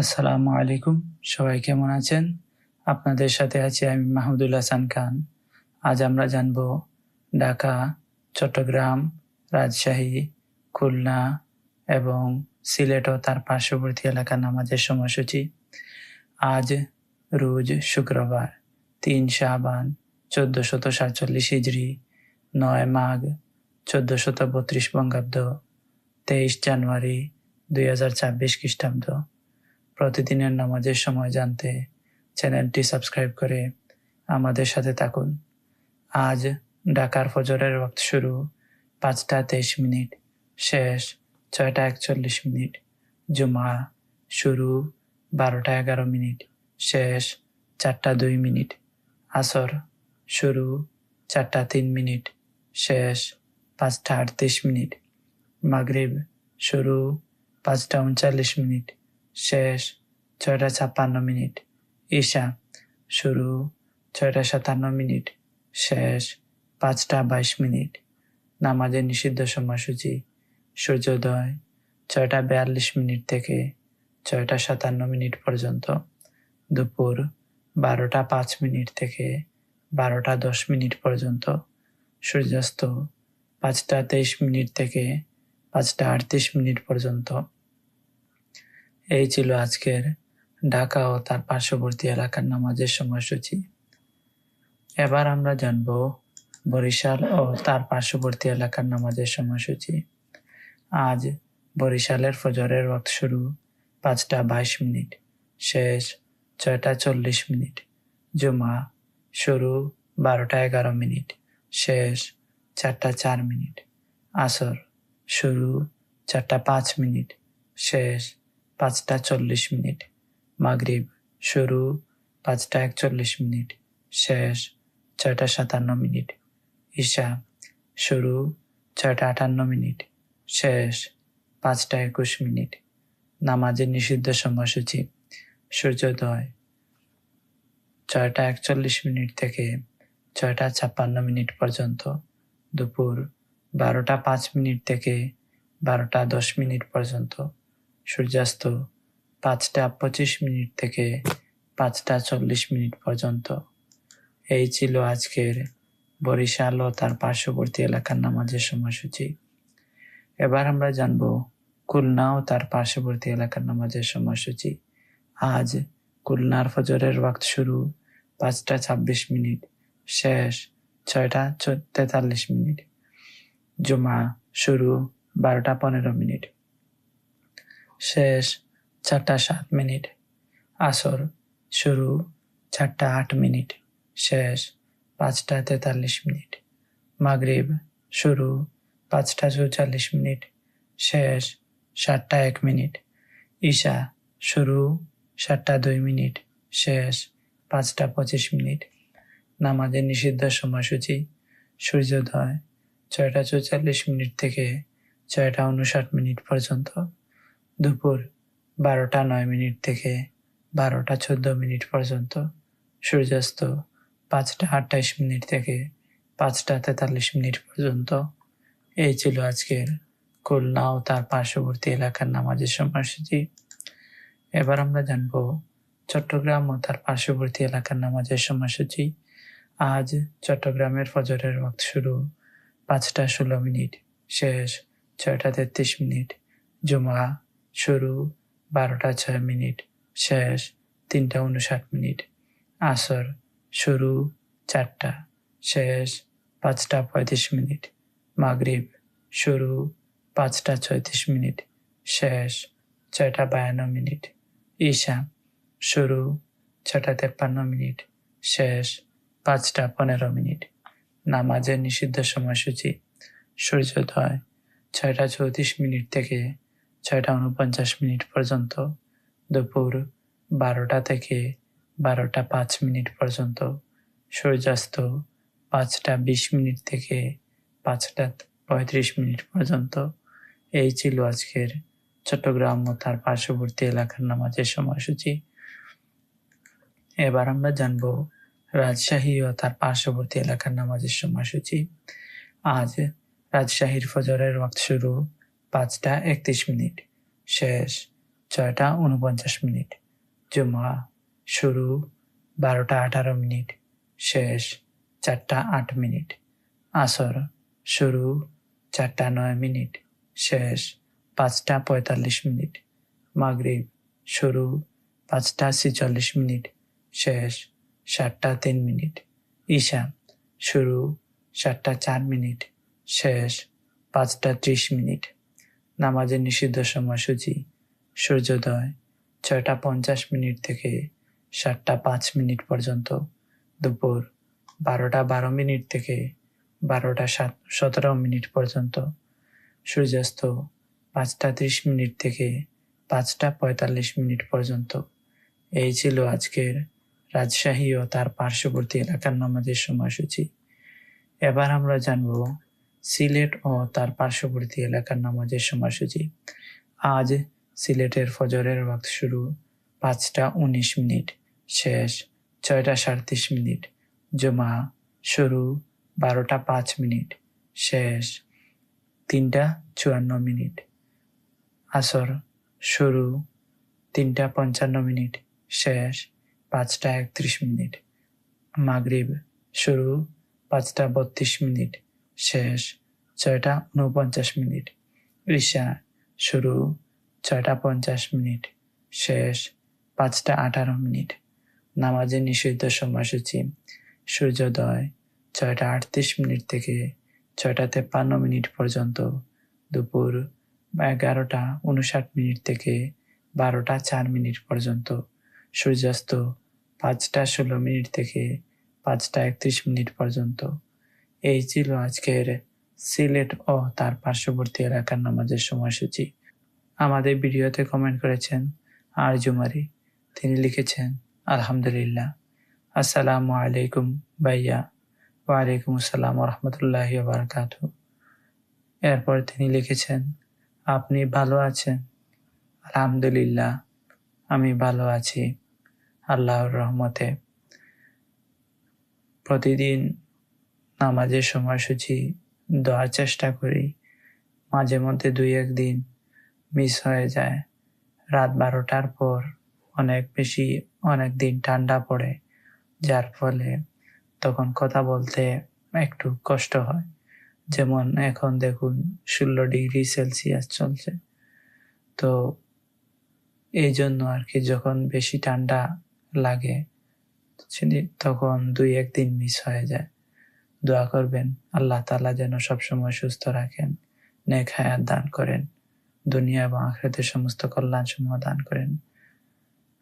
আসসালামু আলাইকুম। সবাই কেমন আছেন? আপনাদের সাথে আছি আমি মাহমুদুল হাসান খান। আজ আমরা জানব ঢাকা, চট্টগ্রাম, রাজশাহী, খুলনা এবং সিলেট ও তার পার্শ্ববর্তী এলাকার নামাজের সময়সূচি। আজ রোজ শুক্রবার, তিন শাহবান চোদ্দ শত সাতচল্লিশ হিজড়ি, নয় মাঘ চোদ্দ শত বত্রিশ বঙ্গাব্দ, তেইশ জানুয়ারি দুই হাজার ছাব্বিশ খ্রিস্টাব্দ। প্রতিদিনের নামাজের সময় জানতে চ্যানেলটি সাবস্ক্রাইব করে আমাদের সাথে থাকুন। আজ ঢাকার ফজরের ওয়াক্ত শুরু, পাঁচটা তেইশ মিনিট, শেষ ছয়টা একচল্লিশ মিনিট জুমা শুরু বারোটা এগারো মিনিট, শেষ চারটা দুই মিনিট, আসর শুরু চারটা তিন মিনিট, শেষ পাঁচটা আটত্রিশ মিনিট, মাগরিব শুরু পাঁচটা উনচল্লিশ মিনিট শেষ ছয়টা ছাপ্পান্ন মিনিট। ঈশা, শুরু ছয়টা সাতান্ন মিনিট, শেষ পাঁচটা বাইশ মিনিট। নামাজের নিষিদ্ধ সময়সূচি, সূর্যোদয় ছয়টা বিয়াল্লিশ মিনিট থেকে ছয়টা সাতান্ন মিনিট পর্যন্ত। দুপুর বারোটা পাঁচ মিনিট থেকে বারোটা দশ মিনিট পর্যন্ত। সূর্যাস্ত পাঁচটা তেইশ মিনিট থেকে পাঁচটা আটত্রিশ মিনিট পর্যন্ত। এই ছিল আজকের ঢাকা ও তার পার্শ্ববর্তী এলাকার নামাজের সময়সূচি। এবার আমরা জানব বরিশাল ও তার পার্শ্ববর্তী এলাকার নামাজের সময়সূচি। আজ বরিশালের ফজরের ওয়াক্ত শুরু পাঁচটা বাইশ মিনিট, শেষ ছয়টা চল্লিশ মিনিট, জুমা শুরু বারোটা এগারো মিনিট, শেষ চারটা চার মিনিট, আসর শুরু চারটা পাঁচ মিনিট, শেষ পাঁচটা চল্লিশ মিনিট। মাগরিব, শুরু, পাঁচটা একচল্লিশ মিনিট, শেষ, ছয়টা সাতান্ন মিনিট, ঈশা, শুরু, ছয়টা আটান্ন মিনিট, শেষ, পাঁচটা একুশ মিনিট। নামাজের নিষিদ্ধ সময়সূচি, সূর্যোদয়, ছয়টা একচল্লিশ মিনিট থেকে ছয়টা ছাপ্পান্ন মিনিট পর্যন্ত, দুপুর, বারোটা পাঁচ মিনিট থেকে বারোটা দশ মিনিট পর্যন্ত। সূর্যাস্ত পাঁচটা পঁচিশ মিনিট থেকে পাঁচটা চল্লিশ মিনিট পর্যন্ত। এই ছিল আজকের বরিশাল ও তার পার্শ্ববর্তী এলাকার নামাজের সময়সূচি। এবার আমরা জানব খুলনা ও তার পার্শ্ববর্তী এলাকার নামাজের সময়সূচি। আজ খুলনার ফজরের ওয়াক্ত শুরু পাঁচটা ছাব্বিশ মিনিট, শেষ ছয়টা তেতাল্লিশ মিনিট। জুমা শুরু বারোটা পনেরো মিনিট। শেষ চারটা সাত মিনিট। আসর শুরু চারটা আট মিনিট। শেষ পাঁচটা তেতাল্লিশ মিনিট। মাগরিব শুরু পাঁচটা চৌচল্লিশ মিনিট। শেষ সাতটা এক মিনিট। ঈশা শুরু সাতটা দুই মিনিট। শেষ পাঁচটা পঁচিশ মিনিট। নামাজের নিষিদ্ধ সময়সূচি। সূর্যোদয় ছয়টা চৌচল্লিশ মিনিট থেকে ছয়টা উনষাট মিনিট পর্যন্ত। দুপুর বারোটা নয় মিনিট থেকে বারোটা চোদ্দ মিনিট পর্যন্ত, সূর্যাস্ত পাঁচটা আটাইশ মিনিট থেকে পাঁচটা তেতাল্লিশ মিনিট পর্যন্ত। এই ছিল আজকের খুলনা ও তার পার্শ্ববর্তী এলাকার নামাজের সময়সূচি। এবার আমরা জানব চট্টগ্রাম ও তার পার্শ্ববর্তী এলাকার নামাজের সময়সূচি। আজ চট্টগ্রামের ফজরের ওয়াক্ত শুরু পাঁচটা ষোলো মিনিট, শেষ ছয়টা তেত্রিশ মিনিট জুমা শুরু বারোটা ছয় মিনিট, শেষ তিনটা উনষাট মিনিট, আসর শুরু চারটা, শেষ পাঁচটা পঁয়ত্রিশ মিনিট, মাগরিব শুরু পাঁচটা ছয়ত্রিশ মিনিট, শেষ ছয়টা বায়ান্ন মিনিট, ঈশা শুরু ছটা তেপ্পান্ন মিনিট, শেষ পাঁচটা পনেরো মিনিট, নামাজের নিষিদ্ধ সময়সূচি, সূর্যোদয় ছয়টা চৌত্রিশ মিনিট থেকে ছয়টা উনপঞ্চাশ মিনিট পর্যন্ত, দুপুর বারোটা থেকে বারোটা পাঁচ মিনিট পর্যন্ত, সূর্যাস্ত পাঁচটা বিশ মিনিট থেকে পাঁচটা পঁয়ত্রিশ মিনিট পর্যন্ত। এই ছিল আজকের চট্টগ্রাম ও তার পার্শ্ববর্তী এলাকার নামাজের সময়সূচি। এবার আমরা জানব রাজশাহী ও তার পার্শ্ববর্তী এলাকার নামাজের সময়সূচি। আজ রাজশাহীর ফজরের ওয়াক্ত শুরু। পাঁচটা একত্রিশ মিনিট, শেষ ছয়টা উনপঞ্চাশ মিনিট, জুমা শুরু বারোটা আঠারো মিনিট, শেষ চারটা আট মিনিট, আসর শুরু চারটা নয় মিনিট, শেষ পাঁচটা পঁয়তাল্লিশ মিনিট, মাগরিব শুরু পাঁচটা ছিচল্লিশ মিনিট, শেষ সাতটা তিন মিনিট, ঈশা শুরু সাতটা চার মিনিট, শেষ পাঁচটা ত্রিশ মিনিট। নামাজের নিষিদ্ধ সময়সূচি, সূর্যোদয়, ছয়টা পঞ্চাশ মিনিট থেকে সাতটা পাঁচ মিনিট পর্যন্ত, দুপুর বারোটা বারো মিনিট থেকে বারোটা সাত, সতেরো মিনিট পর্যন্ত, সূর্যাস্ত পাঁচটা ত্রিশ মিনিট থেকে পাঁচটা পঁয়তাল্লিশ মিনিট পর্যন্ত। এই ছিল আজকের রাজশাহী ও তার পার্শ্ববর্তী এলাকার নামাজের সময়সূচি। এবার আমরা জানব সিলেট ও তার পার্শ্ববর্তী এলাকার নামাজের সময়সূচি। আজ সিলেটের ফজরের ওয়াক্ত শুরু পাঁচটা উনিশ মিনিট, শেষ ছয়টা সাঁত্রিশ মিনিট জমা শুরু বারোটা পাঁচ মিনিট, শেষ তিনটা চুয়ান্ন মিনিট, আসর শুরু তিনটা পঞ্চান্ন মিনিট, শেষ পাঁচটা একত্রিশ মিনিট, মাগরিব শুরু পাঁচটা বত্রিশ মিনিট শেষ, ছয়টা উনপঞ্চাশ মিনিট। ঈশা, শুরু, ছয়টা পঞ্চাশ মিনিট। শেষ, পাঁচটা আঠারো মিনিট। নামাজের নিষিদ্ধ সময়সূচি। সূর্যোদয়, ছয়টা আটত্রিশ মিনিট থেকে ছয়টা তেপ্পান্ন মিনিট পর্যন্ত। দুপুর, এগারোটা উনষাট মিনিট থেকে বারোটা চার মিনিট পর্যন্ত। সূর্যাস্ত, পাঁচটা ষোলো মিনিট থেকে পাঁচটা একত্রিশ মিনিট পর্যন্ত। এই ছিল আজকের সিলেট ও তার পার্শ্ববর্তী এলাকার নামাজের সময়সূচি। আমাদের ভিডিওতে কমেন্ট করেছেন আর জুমারি। তিনি লিখেছেন, আলহামদুলিল্লাহ। আসসালামু আলাইকুম ভাইয়া। ওয়ালাইকুম আসসালাম রহমতুল্লাহ বারকাত এরপর তিনি লিখেছেন, আপনি ভালো আছেন? আলহামদুলিল্লাহ, আমি ভালো আছি আল্লাহর রহমতে। প্রতিদিন নামাজের সময়সূচি দেওয়ার চেষ্টা করি। মাঝে মধ্যে দুই একদিন মিস হয়ে যায়। রাত বারোটার পর অনেক বেশি অনেক দিন ঠান্ডা পড়ে, যার ফলে তখন কথা বলতে একটু কষ্ট হয়। যেমন এখন দেখুন ষোলো ডিগ্রি সেলসিয়াস চলছে। তো এই জন্য আর কি যখন বেশি ঠান্ডা লাগে তখন দুই একদিন মিস হয়ে যায়। দোয়া করবেন। আল্লাহ তালা যেন সবসময় সুস্থ রাখেন, নেক হায়াত দান করেন, দুনিয়া এবং আখড়াতে সমস্ত কল্যাণ সমূহ দান করেন।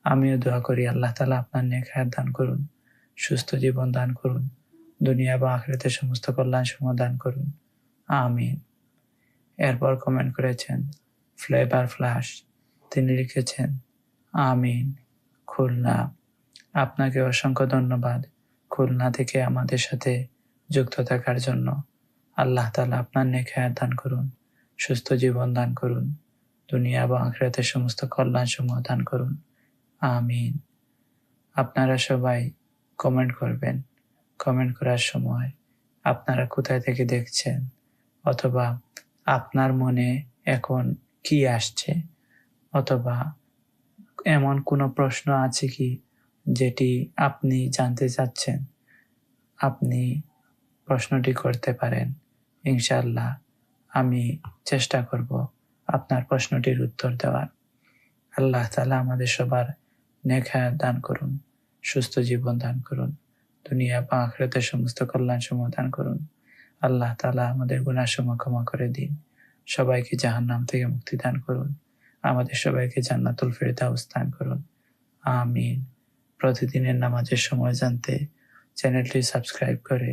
আমিও দোয়া করি, আল্লাহ তালা আপনার নেক হায়াত দান করুন, সুস্থ জীবন দান করুন, দুনিয়া এবং আখড়াতে সমস্ত কল্যাণ সমূহ দান করুন। আমিন। এরপর কমেন্ট করেছেন ফ্লেভার ফ্লাশ তিনি লিখেছেন, আমিন, খুলনা। আপনাকে অসংখ্য ধন্যবাদ। খুলনা থেকে আমাদের সাথে যুক্ত থাকার জন্য আল্লাহ তালা আপনার নেখায় দান করুন, সুস্থ জীবন দান করুন, দুনিয়া এবং আখরাতের সমস্ত কল্যাণ সমূহ দান করুন। আমিন। আপনারা সবাই কমেন্ট করবেন। কমেন্ট করার সময় আপনারা কোথায় থেকে দেখছেন অথবা আপনার মনে এখন কি আসছে অথবা এমন কোনো প্রশ্ন আছে কি যেটি আপনি জানতে চাচ্ছেন? আপনি প্রশ্নটি করতে পারেন। ইনশাল্লাহ আমি চেষ্টা করব আপনার প্রশ্নটির উত্তর দেওয়ার। আল্লাহ তালা আমাদের সবার নেখায়াত দান করুন, সুস্থ জীবন দান করুন, দুনিয়া বা আখড়াতে সমস্ত কল্যাণ সমূহ দান করুন। আল্লাহ তালা আমাদের গুণাসমূহ ক্ষমা করে দিন। সবাইকে জাহান নাম থেকে মুক্তি দান করুন। আমাদের সবাইকে জান্নাতুল ফেরদাউস দান করুন। আমিন। প্রতিদিনের নামাজের সময় জানতে চ্যানেলটি সাবস্ক্রাইব করে